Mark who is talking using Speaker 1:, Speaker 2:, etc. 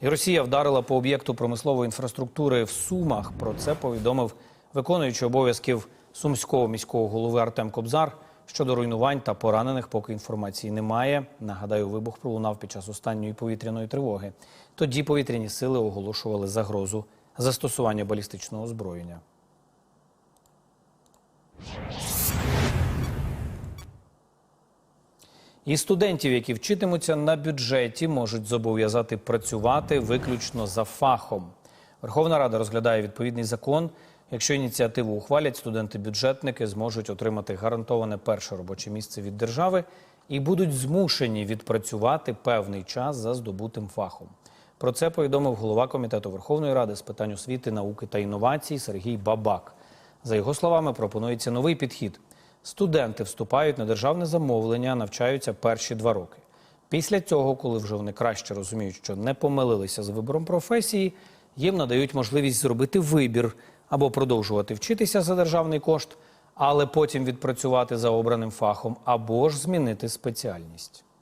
Speaker 1: І Росія вдарила по об'єкту промислової інфраструктури в Сумах. Про це повідомив виконуючий обов'язків сумського міського голови Артем Кобзар. Щодо руйнувань та поранених, поки інформації немає. Нагадаю, вибух пролунав під час останньої повітряної тривоги. Тоді повітряні сили оголошували загрозу застосування балістичного озброєння. І студентів, які вчитимуться на бюджеті, можуть зобов'язати працювати виключно за фахом. Верховна Рада розглядає відповідний закон. Якщо ініціативу ухвалять, студенти-бюджетники зможуть отримати гарантоване перше робоче місце від держави і будуть змушені відпрацювати певний час за здобутим фахом. Про це повідомив голова комітету Верховної Ради з питань освіти, науки та інновацій Сергій Бабак. За його словами, пропонується новий підхід. Студенти вступають на державне замовлення, навчаються перші два роки. Після цього, коли вже вони краще розуміють, що не помилилися з вибором професії, їм надають можливість зробити вибір або продовжувати вчитися за державний кошт, але потім відпрацювати за обраним фахом, або ж змінити спеціальність.